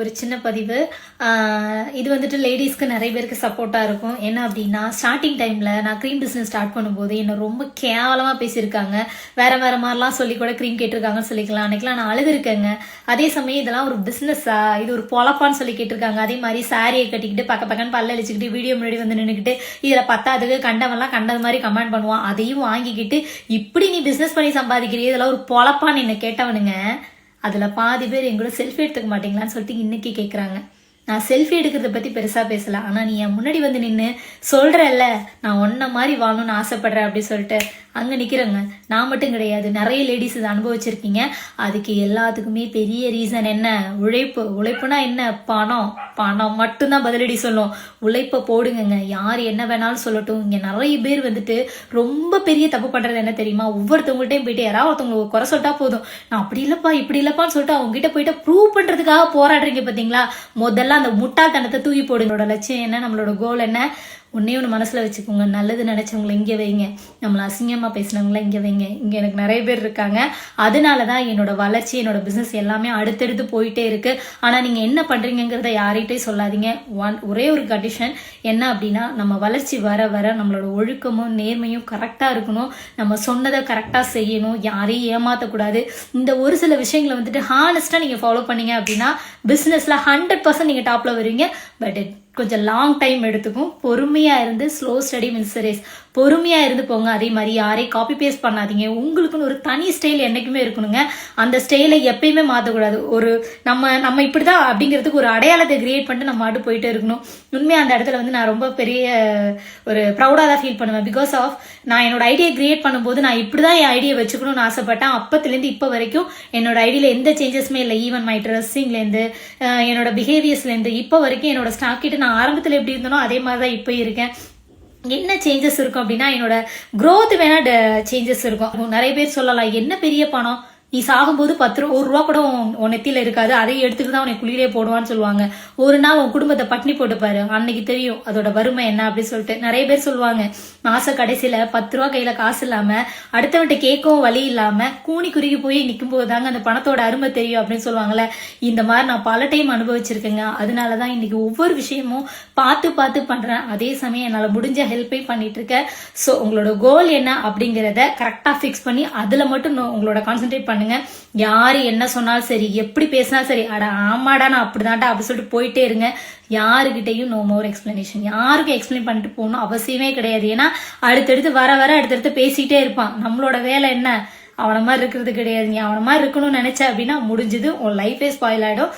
ஒரு சின்ன பதிவு. இது வந்துட்டு லேடிஸ்க்கு நிறைய பேருக்கு சப்போர்ட்டாக இருக்கும். என்ன அப்படின்னா ஸ்டார்டிங் டைமில் நான் க்ரீம் பிஸ்னஸ் ஸ்டார்ட் பண்ணும்போது என்னை ரொம்ப கேவலமாக பேசியிருக்காங்க. வேற வேற மாதிரிலாம் சொல்லி கூட க்ரீம் கேட்டிருக்காங்கன்னு சொல்லிக்கலாம். அன்னைக்கெலாம் நான் அழுதுருக்கேங்க. அதே சமயம் இதெல்லாம் ஒரு பிஸ்னஸ்ஸா இது ஒரு பொழப்பான்னு சொல்லி கேட்டிருக்காங்க. அதே மாதிரி சாரியை கட்டிக்கிட்டு பக்க பக்கன்னு பல்ல அழிச்சிக்கிட்டு வீடியோ முன்னாடி வந்து நின்றுக்கிட்டு இதில் பத்தாதுக்கு கண்டவன்லாம் கண்டது மாதிரி கமெண்ட் பண்ணுவான். அதையும் வாங்கிக்கிட்டு இப்படி நீ பிஸ்னஸ் பண்ணி சம்பாதிக்கிறீ இதெல்லாம் ஒரு பொழப்பான்னு என்னை கேட்டவனுங்க. அதில் பாதி பேர் எங்களோட செல்ஃபி எடுத்துக்க மாட்டீங்களான்னு சொல்லிட்டு இன்னைக்கு கேட்குறாங்க நான் செல்ஃபி எடுக்கிறத பற்றி பெருசாக பேசல. ஆனால் நீ என் முன்னாடி வந்து நின்று சொல்கிறல்ல நான் ஒன்றை மாதிரி வாழணும்னு ஆசைப்படுறேன் அப்படி சொல்லிட்டு அங்கே நிற்கிறேங்க நான் மட்டும் கிடையாது நிறைய லேடிஸ் இதை அனுபவிச்சிருக்கீங்க. அதுக்கு எல்லாத்துக்குமே பெரிய ரீசன் என்ன? உழைப்பு. உழைப்புனா என்ன? பணம். பணம் மட்டும்தான் பதிலடி சொல்லும். உழைப்பை போடுங்கங்க. யார் என்ன வேணாலும் சொல்லட்டும். இங்கே நிறைய பேர் வந்துட்டு ரொம்ப பெரிய தப்பு பண்ணுறது என்ன தெரியுமா? ஒவ்வொருத்தவங்கள்ட்டையும் போயிட்டு யாராவது ஒருத்தவங்க குறை சொல்லிட்டா போதும். நான் அப்படி இல்லைப்பா இப்படி இல்லைப்பான்னு சொல்லிட்டு அவங்க கிட்ட போயிட்டு ப்ரூவ் பண்ணுறதுக்காக போராடுறீங்க பார்த்தீங்களா முதல்ல அந்த முட்டாள்தனத்தை தூக்கி போடுங்களோட லட்சியம் என்ன? நம்மளோட கோல் என்ன? ஒன்னே ஒன்று மனசில் வச்சுக்கோங்க. நல்லது நினச்சவங்களை இங்கே வைங்க. நம்மளை அசிங்கமாக பேசினவங்கள இங்கே வைங்க. இங்கே எனக்கு நிறைய பேர் இருக்காங்க. அதனால தான் என்னோட வளர்ச்சி என்னோட பிஸ்னஸ் எல்லாமே அடுத்தடுத்து போயிட்டே இருக்குது ஆனால் நீங்கள் என்ன பண்ணுறீங்கிறத யார்கிட்டையும் சொல்லாதீங்க. ஒன் ஒரே ஒரு கண்டிஷன் என்ன அப்படின்னா நம்ம வளர்ச்சி வர வர நம்மளோட ஒழுக்கமும் நேர்மையும் கரெக்டாக இருக்கணும். நம்ம சொன்னதை கரெக்டாக செய்யணும். யாரையும் ஏமாற்றக்கூடாது இந்த ஒரு சில விஷயங்களை வந்துட்டு ஹானஸ்ட்டாக நீங்கள் ஃபாலோ பண்ணீங்க அப்படின்னா பிஸ்னஸில் ஹண்ட்ரட் பர்சன்ட் நீங்கள் டாப்பில் வருவீங்க. பட் கொஞ்சம் லாங் டைம் எடுத்துக்கும். பொறுமையாக இருந்து ஸ்லோ ஸ்டடி மீன்ஸ் ரேஸ் பொறுமையாக இருந்து போங்க. அதே மாதிரி யாரையும் காப்பி பேஸ்ட் பண்ணாதீங்க. உங்களுக்குன்னு ஒரு தனி ஸ்டைல் என்றைக்குமே இருக்கணுங்க. அந்த ஸ்டைலை எப்பயுமே மாற்றக்கூடாது ஒரு நம்ம நம்ம இப்படி தான் அப்படிங்கிறதுக்கு ஒரு அடையாளத்தை கிரியேட் பண்ணிட்டு நம்ம ஆட்டு போயிட்டே இருக்கணும். உண்மையாக அந்த இடத்துல வந்து நான் ரொம்ப பெரிய ஒரு ப்ரௌடாக தான் ஃபீல் பண்ணுவேன். பிகாஸ் ஆஃப் நான் என்னோட ஐடியா கிரியேட் பண்ணும்போது நான் இப்படி தான் என் ஐடியா வச்சுக்கணும்னு ஆசைப்பட்டேன். அப்பத்துலேருந்து இப்போ வரைக்கும் என்னோட ஐடியில் எந்த சேஞ்சஸுமே இல்லை. ஈவன் மை ட்ரெஸ்ஸிங்லேருந்து என்னோட பிஹேவியர்ஸ்லேருந்து இப்போ வரைக்கும் என்னோட ஸ்டாக்கிட்ட நான் ஆரம்பத்தில் எப்படி இருந்தனோ அதே மாதிரி தான் இப்போ இருக்கேன். என்ன சேஞ்சஸ் இருக்கும் அப்படின்னா என்னோட க்ரோத் வேணா சேஞ்சஸ் இருக்கும். நிறைய பேர் சொல்லலாம் என்ன பெரிய பணம்? நீ சாகும்போது பத்து ரூபா ஒரு ரூபா கூட உன் நெத்தியில இருக்காது. அதை எடுத்துட்டு தான் உன்னை குளிரே போடுவான்னு சொல்லுவாங்க. ஒரு நாள் உன் குடும்பத்தை பட்னி போட்டுப்பாரு அன்னைக்கு தெரியும் அதோட வறுமை என்ன அப்படின்னு சொல்லிட்டு. நிறைய பேர் சொல்லுவாங்க மாச கடைசியில பத்து ரூபா கையில காசு இல்லாம அடுத்தவன்ட்ட கேட்கவும் வழி இல்லாம கூனி குறுகி போய் நிற்கும் போது தாங்க அந்த பணத்தோட அருமை தெரியும் அப்படின்னு சொல்லுவாங்கல்ல. இந்த மாதிரி நான் பல டைம் அனுபவிச்சிருக்கேங்க. அதனாலதான் இன்னைக்கு ஒவ்வொரு விஷயமும் பார்த்து பார்த்து பண்றேன். அதே சமயம் என்னால முடிஞ்ச ஹெல்ப்பையும் பண்ணிட்டு இருக்கேன். ஸோ உங்களோட கோல் என்ன அப்படிங்கிறத கரெக்டா ஃபிக்ஸ் பண்ணி அதுல மட்டும் உங்களோட கான்சென்ட்ரேட் பண்ணுங்க. யாரு என்ன சொன்னாலும் சரி எப்படி பேசினாலும் சரி அட ஆமாடா நான் அப்படிதான்டா அப்படி சொல்லிட்டு போயிட்டே இருங்க. யாருக்கிட்டையும் நோ மோர் எக்ஸ்பிளனேஷன் யாருக்கும் எக்ஸ்பிளைன் பண்ணிட்டு போகணும் அவசியமே கிடையாது. ஏன்னா அடுத்தடுத்து வர வர அடுத்தடுத்து பேசிட்டே இருப்பான். நம்மளோட வேலை என்ன? அவன மாதிரி இருக்கிறது கிடையாது. நீ அவன மாதிரி இருக்கணும்னு நினைச்ச அப்படின்னா முடிஞ்சது உன் லைஃபே ஸ்பாயில் ஆயிடும்.